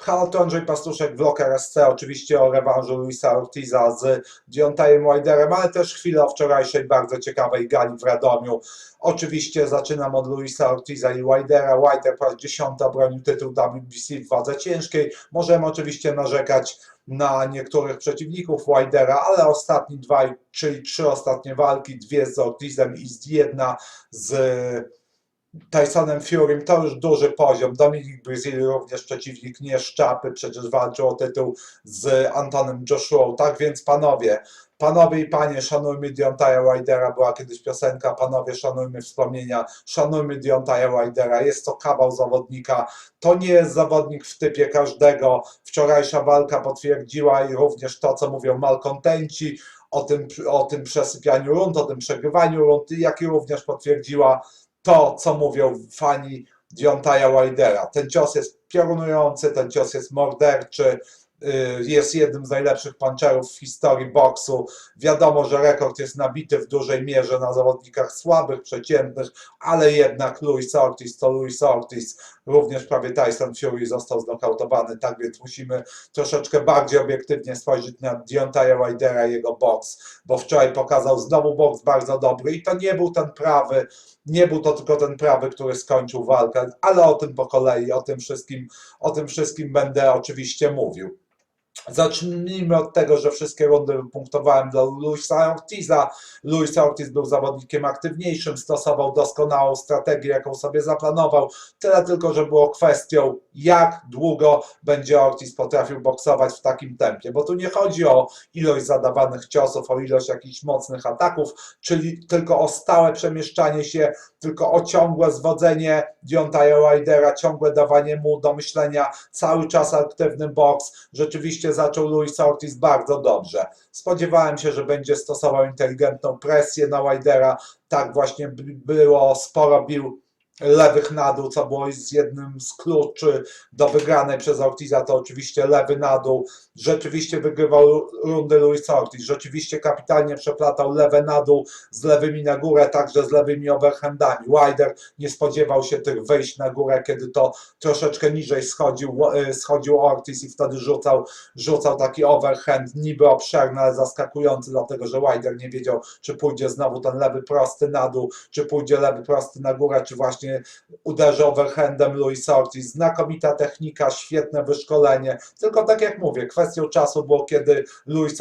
Halo, to Andrzej Pastuszek, Vlogger SC, oczywiście o rewanżu Luisa Ortiza z Deontayem Wilderem, ale też chwilę o wczorajszej bardzo ciekawej gali w Radomiu. Oczywiście zaczynam od Luisa Ortiza i Wildera. Wilder po raz dziesiąty obronił tytuł WBC w wadze ciężkiej. Możemy oczywiście narzekać na niektórych przeciwników Wildera, ale ostatni dwa, czyli trzy ostatnie walki, dwie z Ortizem i jedna z Tysonem Furym to już duży poziom. Dominik Brazil również przeciwnik nie szczapy, przecież walczył o tytuł z Antonem Joshua. Tak więc panowie, panowie i panie, szanujmy Deontaya Wildera. Była kiedyś piosenka, panowie szanujmy wspomnienia, szanujmy Deontaya Wildera. Jest to kawał zawodnika. To nie jest zawodnik w typie każdego. Wczorajsza walka potwierdziła i również to, co mówią malkontenci o tym, o tym przesypianiu rund, o tym przegrywaniu rund, jak i również potwierdziła to, co mówią fani Deontaya Wildera. Ten cios jest piorunujący, ten cios jest morderczy, y, jest jednym z najlepszych puncherów w historii boksu. Wiadomo, że rekord jest nabity w dużej mierze na zawodnikach słabych, przeciętnych, ale jednak Luis Ortiz to Luis Ortiz. Również prawie Tyson Fury został znokautowany, tak więc musimy troszeczkę bardziej obiektywnie spojrzeć na Deontaya Wildera i jego boks, bo wczoraj pokazał znowu boks bardzo dobry i to nie był ten prawy, nie był to tylko ten prawy, który skończył walkę, ale o tym po kolei, o tym wszystkim, o tym wszystkim będę oczywiście mówił. Zacznijmy od tego, że wszystkie rundy wypunktowałem dla Luisa Ortiza. Luis Ortiz był zawodnikiem aktywniejszym, stosował doskonałą strategię, jaką sobie zaplanował. Tyle tylko, że było kwestią, jak długo będzie Ortiz potrafił boksować w takim tempie. Bo tu nie chodzi o ilość zadawanych ciosów, o ilość jakichś mocnych ataków, czyli tylko o stałe przemieszczanie się, tylko o ciągłe zwodzenie Deontaya Wildera, ciągłe dawanie mu do myślenia, cały czas aktywny boks. Rzeczywiście zaczął Luis Ortiz bardzo dobrze. Spodziewałem się, że będzie stosował inteligentną presję na Wildera. Tak właśnie było, sporo bił lewych na dół, co było z jednym z kluczy do wygranej przez Ortiza, to oczywiście lewy na dół. Rzeczywiście wygrywał rundy Luis Ortiz, rzeczywiście kapitalnie przeplatał lewe na dół z lewymi na górę, także z lewymi overhandami. Wilder nie spodziewał się tych wejść na górę, kiedy to troszeczkę niżej schodził, e, schodził Ortiz i wtedy rzucał, rzucał taki overhand, niby obszerny, ale zaskakujący, dlatego że Wilder nie wiedział, czy pójdzie znowu ten lewy prosty na dół, czy pójdzie lewy prosty na górę, czy właśnie uderzy overhandem Luis Ortiz. Znakomita technika, świetne wyszkolenie. Tylko tak jak mówię, kwestią czasu było, kiedy Luis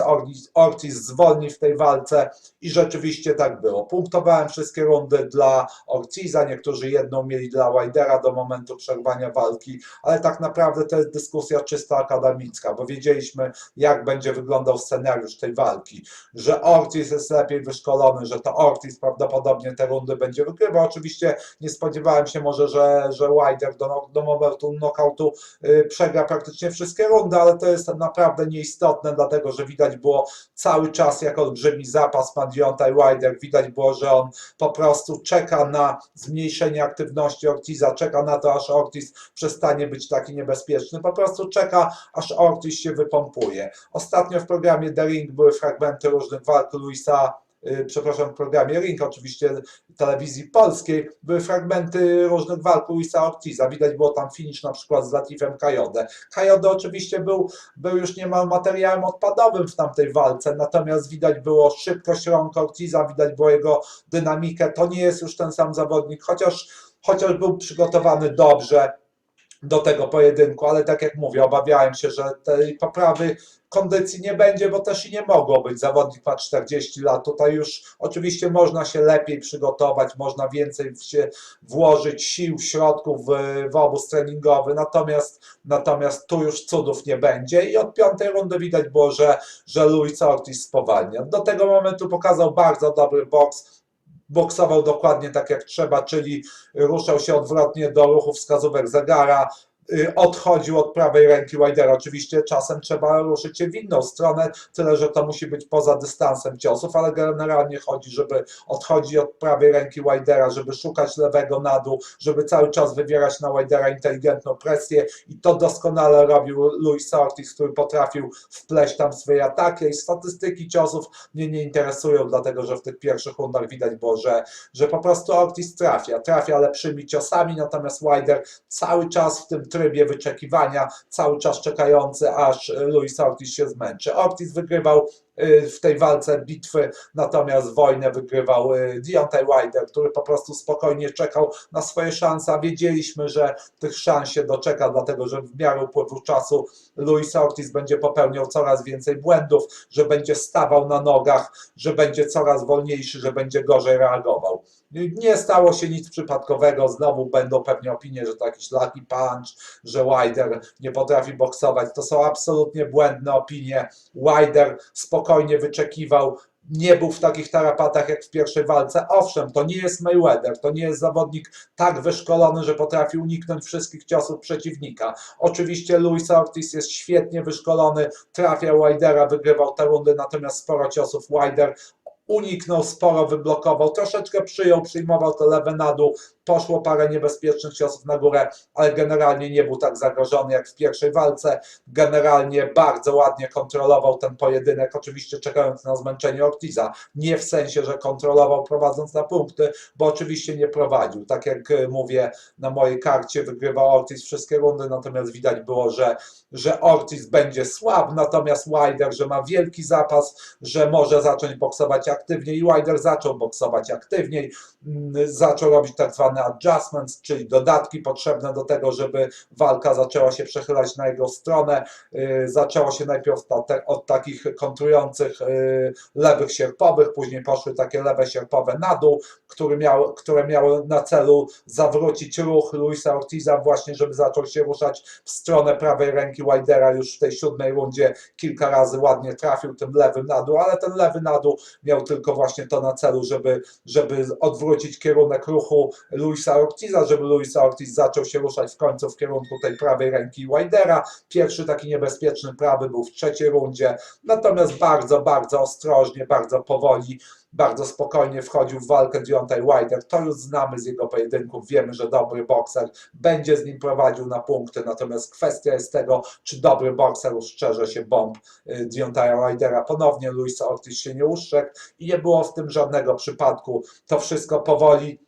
Ortiz zwolni w tej walce i rzeczywiście tak było. Punktowałem wszystkie rundy dla Ortiza, niektórzy jedną mieli dla Widera do momentu przerwania walki, ale tak naprawdę to jest dyskusja czysto akademicka, bo wiedzieliśmy, jak będzie wyglądał scenariusz tej walki, że Ortiz jest lepiej wyszkolony, że to Ortiz prawdopodobnie te rundy będzie wygrywał. Oczywiście nie spodziewałem się może, że, że Wilder do, do momentu knockoutu y, przegra praktycznie wszystkie rundy, ale to jest naprawdę nieistotne, dlatego że widać było cały czas jak olbrzymi zapas ma Deontay Wilder, widać było, że on po prostu czeka na zmniejszenie aktywności Ortiza, czeka na to, aż Ortiz przestanie być taki niebezpieczny, po prostu czeka, aż Ortiz się wypompuje. Ostatnio w programie The Ring były fragmenty różnych walk Luisa przepraszam, w programie Ring, oczywiście telewizji polskiej, były fragmenty różnych walk Luisa Ortiza. Widać było tam finish na przykład z Latifem Kajodę. Kajodę oczywiście był, był już niemal materiałem odpadowym w tamtej walce, natomiast widać było szybkość rąk Ortiza, widać było jego dynamikę. To nie jest już ten sam zawodnik, chociaż, chociaż był przygotowany dobrze do tego pojedynku, ale tak jak mówię, obawiałem się, że tej poprawy kondycji nie będzie, bo też i nie mogło być. Zawodnik ma 40 lat, tutaj już oczywiście można się lepiej przygotować, można więcej się włożyć sił, środków w, w obóz treningowy, natomiast, natomiast tu już cudów nie będzie i od piątej rundy widać było, że, że Luis Ortiz spowalnia. Do tego momentu pokazał bardzo dobry boks, boksował dokładnie tak jak trzeba, czyli ruszał się odwrotnie do ruchu wskazówek zegara, odchodził od prawej ręki Widera. Oczywiście czasem trzeba ruszyć się w inną stronę, tyle że to musi być poza dystansem ciosów, ale generalnie chodzi, żeby odchodzić od prawej ręki Widera, żeby szukać lewego na dół, żeby cały czas wywierać na Widera inteligentną presję i to doskonale robił Luis Ortiz, który potrafił wpleść tam swoje ataki i statystyki ciosów mnie nie interesują, dlatego że w tych pierwszych rundach widać było, że, że po prostu Ortiz trafia, trafia lepszymi ciosami, natomiast Wider cały czas w tym trybie wyczekiwania, cały czas czekający, aż Luis Ortiz się zmęczy. Ortiz wygrywał y, w tej walce bitwy, natomiast wojnę wygrywał y, Deontay Wilder, który po prostu spokojnie czekał na swoje szanse, a wiedzieliśmy, że tych szans się doczeka, dlatego że w miarę upływu czasu Luis Ortiz będzie popełniał coraz więcej błędów, że będzie stawał na nogach, że będzie coraz wolniejszy, że będzie gorzej reagował. Nie stało się nic przypadkowego, znowu będą pewnie opinie, że to jakiś lucky punch, że Wilder nie potrafi boksować. To są absolutnie błędne opinie. Wilder spokojnie wyczekiwał, nie był w takich tarapatach jak w pierwszej walce. Owszem, to nie jest Mayweather, to nie jest zawodnik tak wyszkolony, że potrafi uniknąć wszystkich ciosów przeciwnika. Oczywiście Luis Ortiz jest świetnie wyszkolony, trafia Wildera, wygrywał te rundy, natomiast sporo ciosów Wilder uniknął, sporo wyblokował, troszeczkę przyjął, przyjmował te lewe na dół, poszło parę niebezpiecznych ciosów na górę, ale generalnie nie był tak zagrożony jak w pierwszej walce. Generalnie bardzo ładnie kontrolował ten pojedynek, oczywiście czekając na zmęczenie Ortiza. Nie w sensie, że kontrolował prowadząc na punkty, bo oczywiście nie prowadził. Tak jak y, mówię, na mojej karcie wygrywał Ortiz wszystkie rundy, natomiast widać było, że, że Ortiz będzie słab, natomiast Wilder, że ma wielki zapas, że może zacząć boksować aktywniej i Wilder zaczął boksować aktywniej, mm, zaczął robić tak zwane adjustments, czyli dodatki potrzebne do tego, żeby walka zaczęła się przechylać na jego stronę. Y, Zaczęło się najpierw od takich kontrujących y, lewych sierpowych, później poszły takie lewe sierpowe na dół, które miały, które miały na celu zawrócić ruch Luisa Ortiza właśnie, żeby zaczął się ruszać w stronę prawej ręki Wildera już w tej siódmej rundzie kilka razy ładnie trafił tym lewym na dół, ale ten lewy na dół miał tylko właśnie to na celu, żeby, żeby odwrócić kierunek ruchu Luisa Ortiza, żeby Luis Ortiz zaczął się ruszać w końcu w kierunku tej prawej ręki Wildera. Pierwszy taki niebezpieczny prawy był w trzeciej rundzie, natomiast bardzo, bardzo ostrożnie, bardzo powoli, bardzo spokojnie wchodził w walkę Deontay Wilder. To już znamy z jego pojedynków, wiemy, że dobry bokser będzie z nim prowadził na punkty, natomiast kwestia jest tego, czy dobry bokser uszczerze się bomb y, Deontaya Wildera. Ponownie Luis Ortiz się nie uszczekł i nie było w tym żadnego przypadku. To wszystko powoli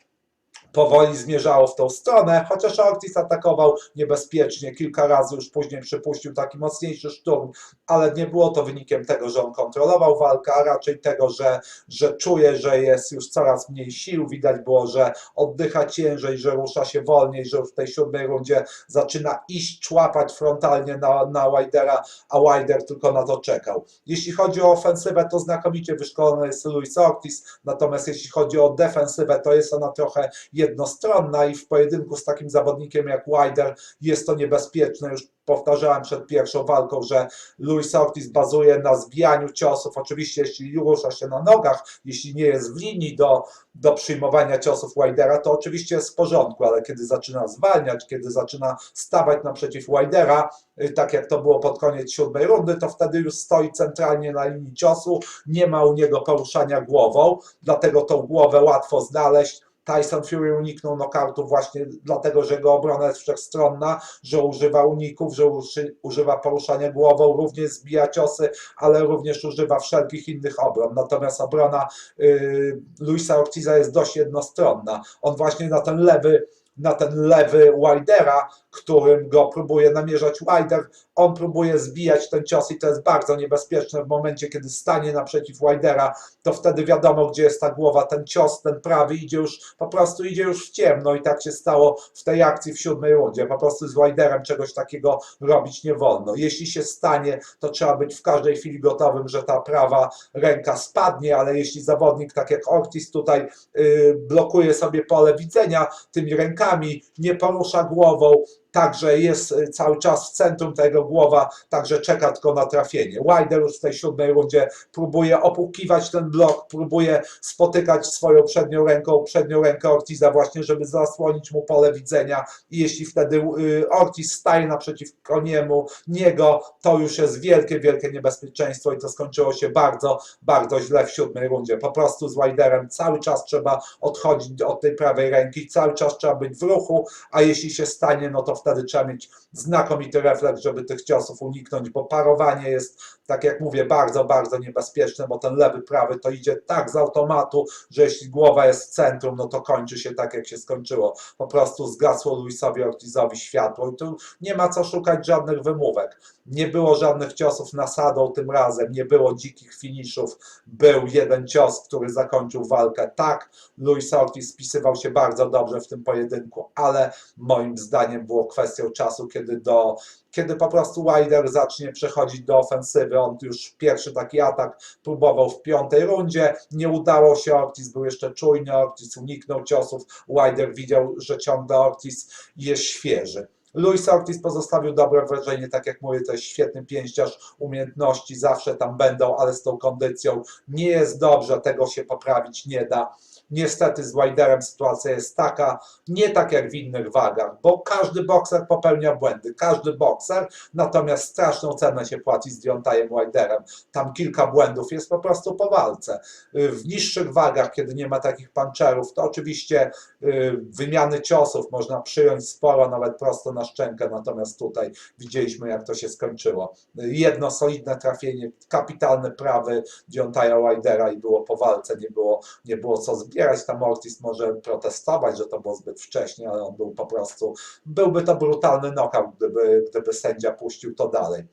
powoli zmierzało w tą stronę, chociaż Ortiz atakował niebezpiecznie, kilka razy już później przypuścił taki mocniejszy szturm, ale nie było to wynikiem tego, że on kontrolował walkę, a raczej tego, że, że czuje, że jest już coraz mniej sił, widać było, że oddycha ciężej, że rusza się wolniej, że w tej siódmej rundzie zaczyna iść, człapać frontalnie na, na Widera, a Wider tylko na to czekał. Jeśli chodzi o ofensywę, to znakomicie wyszkolony jest Luis Ortiz, natomiast jeśli chodzi o defensywę, to jest ona trochę jednostronna i w pojedynku z takim zawodnikiem jak Wilder jest to niebezpieczne. Już powtarzałem przed pierwszą walką, że Luis Ortiz bazuje na zbijaniu ciosów. Oczywiście, jeśli rusza się na nogach, jeśli nie jest w linii do, do przyjmowania ciosów Wildera, to oczywiście jest w porządku, ale kiedy zaczyna zwalniać, kiedy zaczyna stawać naprzeciw Wildera, y, tak jak to było pod koniec siódmej rundy, to wtedy już stoi centralnie na linii ciosu, nie ma u niego poruszania głową, dlatego tą głowę łatwo znaleźć. Tyson Fury uniknął knockoutu właśnie dlatego, że jego obrona jest wszechstronna, że używa uników, że uży, używa poruszania głową, również zbija ciosy, ale również używa wszelkich innych obron. Natomiast obrona y, Luisa Ortiza jest dość jednostronna. On właśnie na ten lewy na ten lewy Wildera, którym go próbuje namierzać Wilder, on próbuje zbijać ten cios i to jest bardzo niebezpieczne w momencie, kiedy stanie naprzeciw Wildera, to wtedy wiadomo, gdzie jest ta głowa, ten cios, ten prawy idzie już, po prostu idzie już w ciemno i tak się stało w tej akcji w siódmej rundzie. Po prostu z Wilderem czegoś takiego robić nie wolno. Jeśli się stanie, to trzeba być w każdej chwili gotowym, że ta prawa ręka spadnie, ale jeśli zawodnik, tak jak Ortiz tutaj yy, blokuje sobie pole widzenia tymi rękami, nie porusza głową, Także jest y, cały czas w centrum tego głowa, także czeka tylko na trafienie. Wilder już w tej siódmej rundzie próbuje opukiwać ten blok, próbuje spotykać swoją przednią ręką, przednią rękę Ortiza właśnie, żeby zasłonić mu pole widzenia i jeśli wtedy y, Ortiz staje naprzeciwko niemu, niego, to już jest wielkie, wielkie niebezpieczeństwo i to skończyło się bardzo, bardzo źle w siódmej rundzie. Po prostu z Wilderem cały czas trzeba odchodzić od tej prawej ręki, cały czas trzeba być w ruchu, a jeśli się stanie, no to wtedy trzeba mieć znakomity refleks, żeby tych ciosów uniknąć, bo parowanie jest, tak jak mówię, bardzo, bardzo niebezpieczne, bo ten lewy, prawy to idzie tak z automatu, że jeśli głowa jest w centrum, no to kończy się tak, jak się skończyło. Po prostu zgasło Luisowi Ortizowi światło i tu nie ma co szukać żadnych wymówek. Nie było żadnych ciosów nasadą tym razem, nie było dzikich finiszów. Był jeden cios, który zakończył walkę. Tak, Luis Ortiz spisywał się bardzo dobrze w tym pojedynku, ale moim zdaniem było kwestią czasu, kiedy do kiedy po prostu Wilder zacznie przechodzić do ofensywy. On już pierwszy taki atak próbował w piątej rundzie, nie udało się, Ortiz był jeszcze czujny, Ortiz uniknął ciosów, Wilder widział, że ciągle Ortiz jest świeży. Luis Ortiz pozostawił dobre wrażenie, tak jak mówię, to jest świetny pięściarz, umiejętności zawsze tam będą, ale z tą kondycją nie jest dobrze, tego się poprawić nie da. Niestety z Wilderem sytuacja jest taka, nie tak jak w innych wagach, bo każdy bokser popełnia błędy, każdy bokser, natomiast straszną cenę się płaci z Deontajem Wilderem. Tam kilka błędów jest po prostu po walce. W niższych wagach, kiedy nie ma takich puncherów, to oczywiście y, wymiany ciosów można przyjąć sporo, nawet prosto na szczękę, natomiast tutaj widzieliśmy jak to się skończyło. Jedno solidne trafienie, kapitalny prawy Deontaja Wildera i było po walce, nie było, nie było co zbierać. Tam Ortiz może protestować, że to było zbyt wcześnie, ale on był po prostu, byłby to brutalny knockout, gdyby, gdyby sędzia puścił to dalej.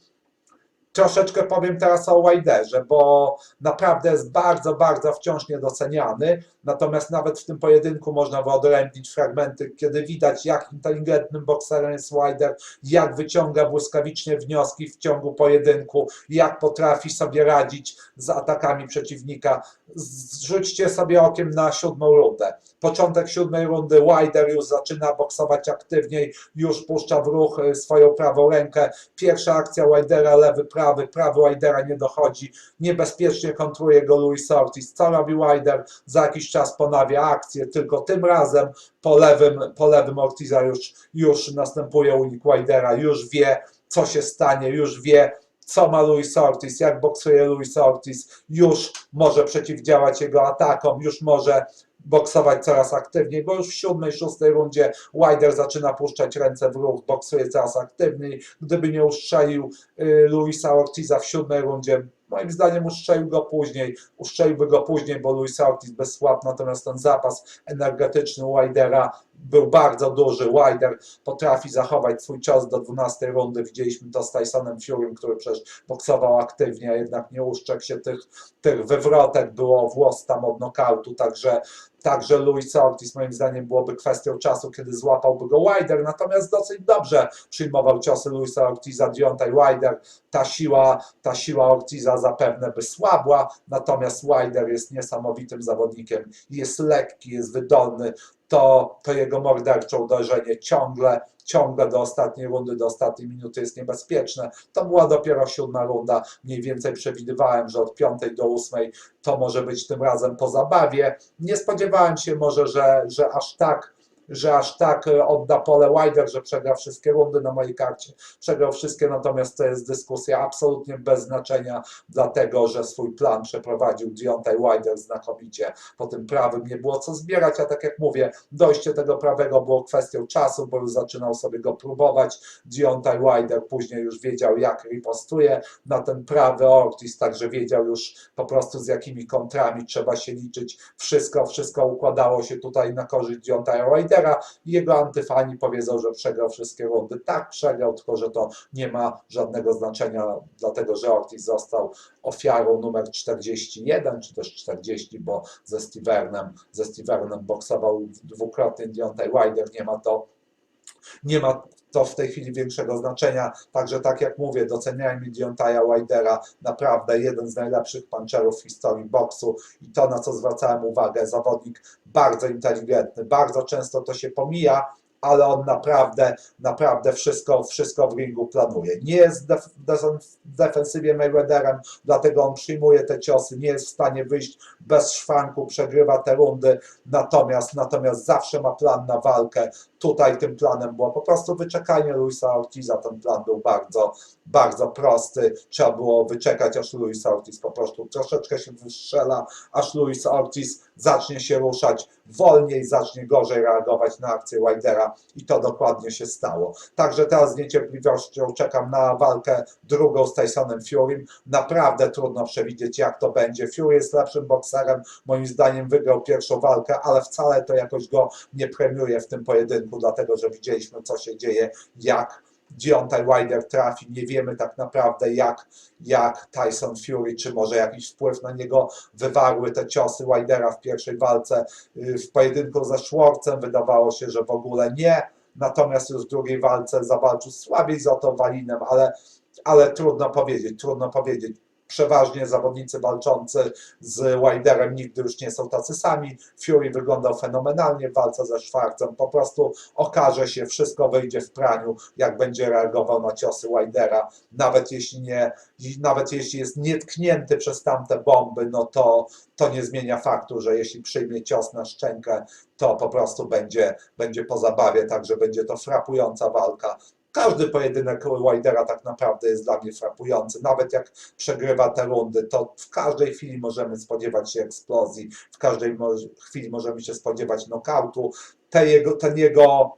Troszeczkę powiem teraz o Wilderze, bo naprawdę jest bardzo, bardzo wciąż niedoceniany. Natomiast nawet w tym pojedynku można wyodrębnić fragmenty, kiedy widać, jak inteligentnym bokserem jest Wilder, jak wyciąga błyskawicznie wnioski w ciągu pojedynku, jak potrafi sobie radzić z atakami przeciwnika. Zrzućcie sobie okiem na siódmą rundę. Początek siódmej rundy, Wilder już zaczyna boksować aktywniej, już puszcza w ruch y, swoją prawą rękę. Pierwsza akcja Wildera, lewy, prawy, prawy Wildera nie dochodzi, niebezpiecznie kontruje go Luis Ortiz. Co robi Wilder? Za jakiś czas ponawia akcję, tylko tym razem po lewym, po lewym Ortiza już, już następuje unik Wildera, już wie, co się stanie, już wie, co ma Luis Ortiz, jak boksuje Luis Ortiz, już może przeciwdziałać jego atakom, już może boksować coraz aktywniej, bo już w siódmej, szóstej rundzie Wilder zaczyna puszczać ręce w ruch, boksuje coraz aktywniej. Gdyby nie ustrzelił y, Luisa Ortiza w siódmej rundzie, moim zdaniem ustrzelił go później, uszczeliłby go później, bo Luis Ortiz bez słab, natomiast ten zapas energetyczny Wildera był bardzo duży. Wilder potrafi zachować swój cios do 12 rundy. Widzieliśmy to z Tysonem Furym, który przecież boksował aktywnie, jednak nie uszczekł się tych, tych wywrotek, było włos tam od nokautu, także Także Luis Ortiz moim zdaniem byłoby kwestią czasu, kiedy złapałby go Wilder, natomiast dosyć dobrze przyjmował ciosy Luisa Ortiza, Deontay Wilder. Ta siła, ta siła Ortiza zapewne by słabła, natomiast Wilder jest niesamowitym zawodnikiem, jest lekki, jest wydolny, to, to jego mordercze uderzenie ciągle, ciągle do ostatniej rundy, do ostatniej minuty jest niebezpieczne. To była dopiero siódma runda, mniej więcej przewidywałem, że od piątej do ósmej to może być tym razem po zabawie. Nie spodziewałem się może, że, że aż tak że aż tak e, odda pole Wilder, że przegra wszystkie rundy na mojej karcie. Przegrał wszystkie, natomiast to jest dyskusja absolutnie bez znaczenia, dlatego że swój plan przeprowadził Deontay Wilder znakomicie. Po tym prawym nie było co zbierać, a tak jak mówię, dojście tego prawego było kwestią czasu, bo już zaczynał sobie go próbować. Deontay Wilder później już wiedział, jak ripostuje na ten prawy Ortiz, także wiedział już po prostu z jakimi kontrami trzeba się liczyć. Wszystko, wszystko układało się tutaj na korzyść Deontaya Wilder i jego antyfani powiedzą, że przegrał wszystkie rundy. Tak, przegrał, tylko że to nie ma żadnego znaczenia, dlatego że Ortiz został ofiarą numer 41, czy też 40, bo ze Stevenem, ze Stevenem boksował dwukrotnie Deontay Wilder, nie ma to nie ma to w tej chwili większego znaczenia. Także tak jak mówię, doceniajmy Deontaya Wildera, naprawdę jeden z najlepszych puncherów w historii boksu i to, na co zwracałem uwagę, zawodnik bardzo inteligentny, bardzo często to się pomija, ale on naprawdę, naprawdę wszystko, wszystko w ringu planuje. Nie jest def, def, defensywie Mayweatherem, dlatego on przyjmuje te ciosy, nie jest w stanie wyjść bez szwanku, przegrywa te rundy, natomiast, natomiast zawsze ma plan na walkę, Tutaj tym planem było po prostu wyczekanie Luisa Ortiza. Ten plan był bardzo, bardzo prosty. Trzeba było wyczekać, aż Luis Ortiz po prostu troszeczkę się wystrzela, aż Luis Ortiz zacznie się ruszać wolniej, zacznie gorzej reagować na akcję Widera i to dokładnie się stało. Także teraz z niecierpliwością czekam na walkę drugą z Tysonem Furym. Naprawdę trudno przewidzieć, jak to będzie. Fury jest lepszym bokserem, moim zdaniem wygrał pierwszą walkę, ale wcale to jakoś go nie premiuje w tym pojedynku, dlatego że widzieliśmy, co się dzieje, jak Deontay Wilder trafi. Nie wiemy tak naprawdę, jak, jak Tyson Fury, czy może jakiś wpływ na niego wywarły te ciosy Wildera w pierwszej walce. Y, W pojedynku ze Schwartzem wydawało się, że w ogóle nie. Natomiast już w drugiej walce zawalczył słabiej z Otto Walinem, ale, ale trudno powiedzieć, trudno powiedzieć. Przeważnie zawodnicy walczący z Wilderem nigdy już nie są tacy sami. Fury wyglądał fenomenalnie w walce ze Schwarzem. Po prostu okaże się, wszystko wyjdzie w praniu, jak będzie reagował na ciosy Widera. Nawet jeśli nie, nawet jeśli jest nietknięty przez tamte bomby, no to, to nie zmienia faktu, że jeśli przyjmie cios na szczękę, to po prostu będzie, będzie po zabawie, także będzie to frapująca walka. Każdy pojedynek Widera tak naprawdę jest dla mnie frapujący. Nawet jak przegrywa te rundy, to w każdej chwili możemy spodziewać się eksplozji, w każdej mo- chwili możemy się spodziewać knockoutu. Te jego, ten jego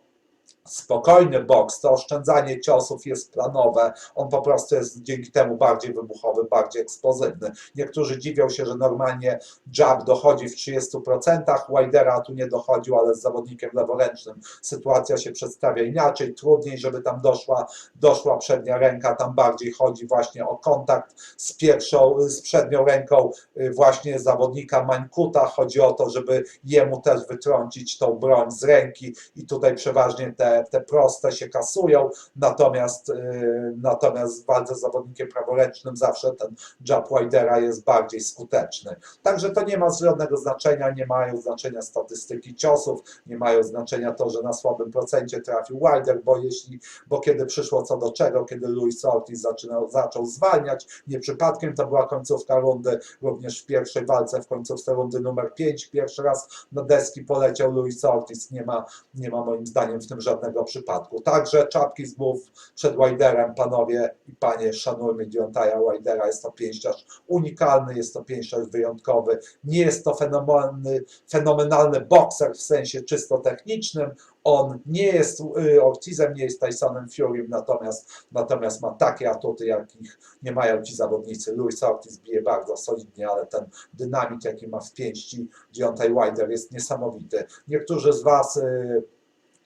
spokojny boks, to oszczędzanie ciosów jest planowe. On po prostu jest dzięki temu bardziej wybuchowy, bardziej eksplozywny. Niektórzy dziwią się, że normalnie jab dochodzi w 30%, Widera tu nie dochodził, ale z zawodnikiem leworęcznym sytuacja się przedstawia inaczej, trudniej, żeby tam doszła, doszła przednia ręka, tam bardziej chodzi właśnie o kontakt z pierwszą, z przednią ręką y, właśnie zawodnika Mańkuta. Chodzi o to, żeby jemu też wytrącić tą broń z ręki i tutaj przeważnie te, te proste się kasują, natomiast, y, natomiast w walce z zawodnikiem praworęcznym zawsze ten jab Widera jest bardziej skuteczny. Także to nie ma żadnego znaczenia, nie mają znaczenia statystyki ciosów, nie mają znaczenia to, że na słabym procencie trafił Wilder, bo jeśli, bo kiedy przyszło co do czego, kiedy Luis Ortiz zaczynał, zaczął zwalniać, nie przypadkiem to była końcówka rundy, również w pierwszej walce w końcówce rundy numer 5, pierwszy raz na deski poleciał Luis Ortiz, nie ma, nie ma moim zdaniem w tym żadnego przypadku. Także czapki z głów przed Widerem, panowie i panie, szanujmy Deontaya Widera, jest to pięściarz unikalny, jest to pięściarz wyjątkowy, nie jest to fenomenalny, fenomenalny bokser w sensie czysto technicznym, on nie jest y, Ortizem, nie jest Tysonem Furym, natomiast, natomiast ma takie atuty, jakich nie mają ci zawodnicy. Luis Ortiz bije bardzo solidnie, ale ten dynamit, jaki ma w pięści Deontay Wilder jest niesamowity. Niektórzy z Was y,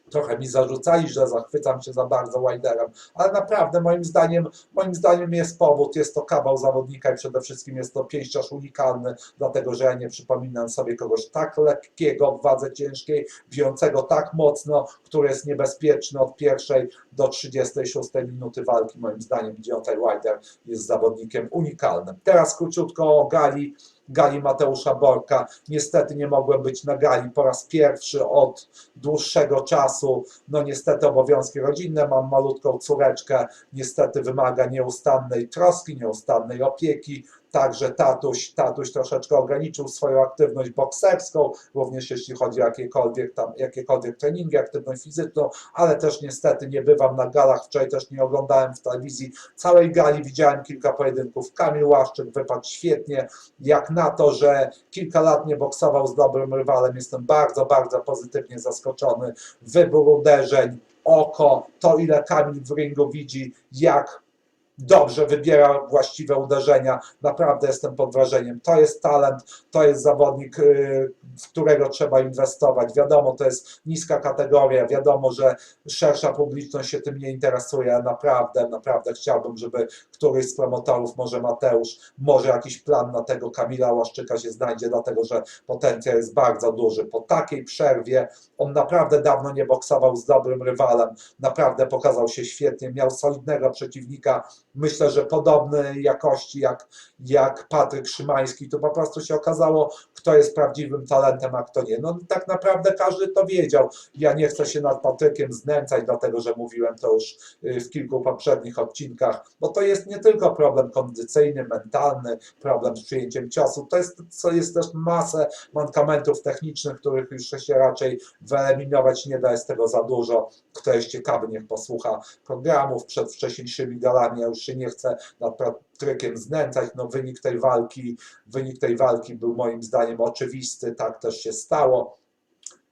trochę mi zarzucali, że zachwycam się za bardzo Wilderem, ale naprawdę moim zdaniem, moim zdaniem jest powód, jest to kawał zawodnika i przede wszystkim jest to pięściarz unikalny, dlatego że ja nie przypominam sobie kogoś tak lekkiego w wadze ciężkiej, bijącego tak mocno, który jest niebezpieczny od pierwszej do 36 minuty walki. Moim zdaniem Deontay Wilder jest zawodnikiem unikalnym. Teraz króciutko o gali. Gali Mateusza Borka. Niestety nie mogłem być na gali po raz pierwszy od dłuższego czasu. No niestety obowiązki rodzinne, mam malutką córeczkę, niestety wymaga nieustannej troski, nieustannej opieki. Także tatuś, tatuś troszeczkę ograniczył swoją aktywność bokserską, również jeśli chodzi o jakiekolwiek, tam, jakiekolwiek treningi, aktywność fizyczną, ale też niestety nie bywam na galach. Wczoraj też nie oglądałem w telewizji całej gali, widziałem kilka pojedynków. Kamil Łaszczyk wypadł świetnie, jak na to, że kilka lat nie boksował z dobrym rywalem. Jestem bardzo, bardzo pozytywnie zaskoczony. Wybór uderzeń, oko, to ile Kamil w ringu widzi, jak dobrze wybiera właściwe uderzenia. Naprawdę jestem pod wrażeniem. To jest talent, to jest zawodnik, yy, w którego trzeba inwestować. Wiadomo, to jest niska kategoria, wiadomo, że szersza publiczność się tym nie interesuje. Naprawdę, naprawdę chciałbym, żeby któryś z promotorów, może Mateusz, może jakiś plan na tego Kamila Łaszczyka się znajdzie, dlatego że potencjał jest bardzo duży. Po takiej przerwie on naprawdę dawno nie boksował z dobrym rywalem, naprawdę pokazał się świetnie, miał solidnego przeciwnika, myślę, że podobnej jakości jak, jak Patryk Szymański. To po prostu się okazało, kto jest prawdziwym talentem, a kto nie. No tak naprawdę każdy to wiedział. Ja nie chcę się nad Patrykiem znęcać, dlatego że mówiłem to już y, w kilku poprzednich odcinkach, bo to jest nie tylko problem kondycyjny, mentalny, problem z przyjęciem ciosu, to jest, co jest też masę mankamentów technicznych, których już się raczej wyeliminować nie da, jest tego za dużo. Kto jest ciekawy, niech posłucha programów przed wcześniejszymi galami, ja już się nie chcę nad Patrykiem znęcać, no wynik tej walki, wynik tej walki był moim zdaniem oczywisty, tak też się stało.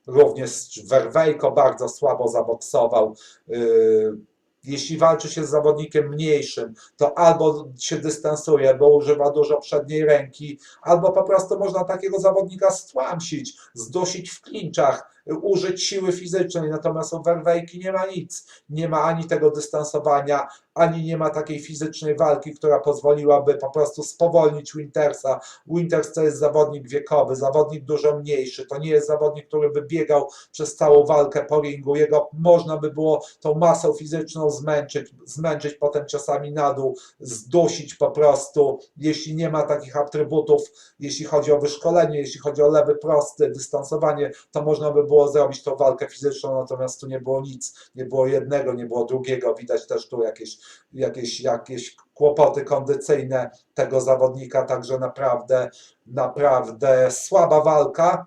Również Werwejko bardzo słabo zaboksował. Yy, Jeśli walczy się z zawodnikiem mniejszym, to albo się dystansuje, bo używa dużo przedniej ręki, albo po prostu można takiego zawodnika stłamsić, zdusić w klinczach, użyć siły fizycznej. Natomiast u Werwejki nie ma nic. Nie ma ani tego dystansowania, ani nie ma takiej fizycznej walki, która pozwoliłaby po prostu spowolnić Wintersa. Winters to jest zawodnik wiekowy, zawodnik dużo mniejszy. To nie jest zawodnik, który by biegał przez całą walkę po ringu. Jego można by było tą masą fizyczną zmęczyć, zmęczyć potem ciosami na dół, zdusić po prostu. Jeśli nie ma takich atrybutów, jeśli chodzi o wyszkolenie, jeśli chodzi o lewy prosty, dystansowanie, to można by było zrobić tą walkę fizyczną, natomiast tu nie było nic. Nie było jednego, nie było drugiego. Widać też tu jakieś, jakieś, jakieś kłopoty kondycyjne tego zawodnika, także naprawdę, naprawdę słaba walka.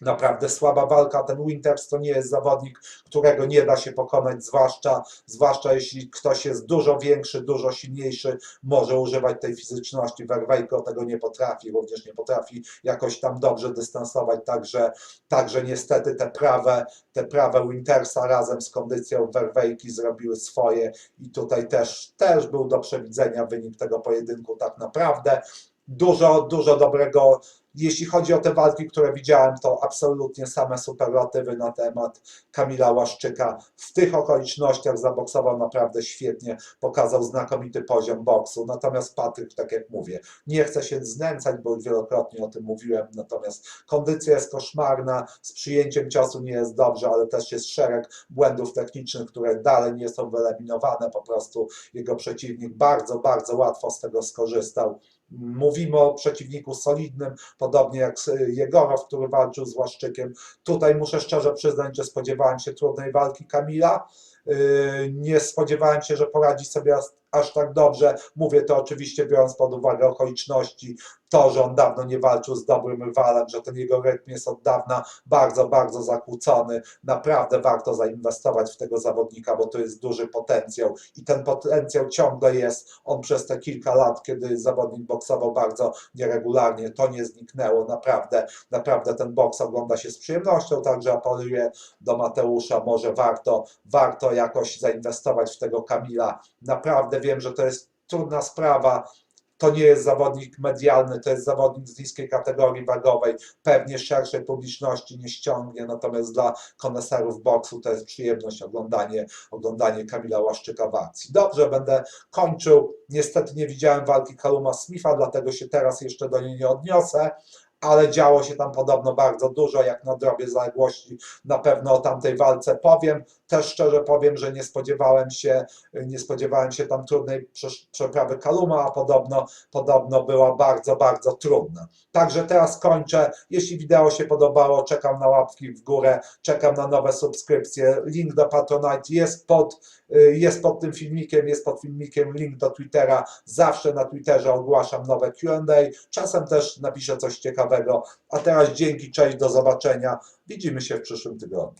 Naprawdę słaba walka. Ten Winters to nie jest zawodnik, którego nie da się pokonać, zwłaszcza, zwłaszcza jeśli ktoś jest dużo większy, dużo silniejszy, może używać tej fizyczności. Werwejko tego nie potrafi, również nie potrafi jakoś tam dobrze dystansować, także, także niestety te prawe, te prawe Wintersa razem z kondycją Werwejki zrobiły swoje i tutaj też, też był do przewidzenia wynik tego pojedynku tak naprawdę. Dużo, dużo dobrego jeśli chodzi o te walki, które widziałem, to absolutnie same superlatywy na temat Kamila Łaszczyka. W tych okolicznościach zaboksował naprawdę świetnie, pokazał znakomity poziom boksu. Natomiast Patryk, tak jak mówię, nie chce się znęcać, bo już wielokrotnie o tym mówiłem. Natomiast kondycja jest koszmarna, z przyjęciem ciosu nie jest dobrze, ale też jest szereg błędów technicznych, które dalej nie są wyeliminowane. Po prostu jego przeciwnik bardzo, bardzo łatwo z tego skorzystał. Mówimy o przeciwniku solidnym, podobnie jak Jegorow, który walczył z Łaszczykiem. Tutaj muszę szczerze przyznać, że spodziewałem się trudnej walki Kamila. Yy, Nie spodziewałem się, że poradzi sobie aż- tak dobrze. Mówię to oczywiście biorąc pod uwagę okoliczności, to, że on dawno nie walczył z dobrym rywalem, że ten jego rytm jest od dawna bardzo, bardzo zakłócony. Naprawdę warto zainwestować w tego zawodnika, bo to jest duży potencjał i ten potencjał ciągle jest. On przez te kilka lat, kiedy zawodnik boksował bardzo nieregularnie, to nie zniknęło. Naprawdę, naprawdę ten boks ogląda się z przyjemnością, także apeluję do Mateusza, może warto, warto jakoś zainwestować w tego Kamila. Naprawdę wiem, że to jest trudna sprawa. To nie jest zawodnik medialny, to jest zawodnik z niskiej kategorii wagowej. Pewnie szerszej publiczności nie ściągnie, natomiast dla koneserów boksu to jest przyjemność oglądanie, oglądanie Kamila Łaszczyka w akcji. Dobrze, będę kończył. Niestety nie widziałem walki Kaluma Smitha, dlatego się teraz jeszcze do niej nie odniosę. Ale działo się tam podobno bardzo dużo, jak na drobie zaległości na pewno o tamtej walce powiem. Też szczerze powiem, że nie spodziewałem się, nie spodziewałem się tam trudnej przeprawy Kaluma, a podobno, podobno była bardzo, bardzo trudna. Także teraz kończę. Jeśli wideo się podobało, czekam na łapki w górę, czekam na nowe subskrypcje. Link do Patronite jest pod, jest pod tym filmikiem, jest pod filmikiem link do Twittera. Zawsze na Twitterze ogłaszam nowe Q&A. Czasem też napiszę coś ciekawego. A teraz dzięki, cześć, do zobaczenia. Widzimy się w przyszłym tygodniu.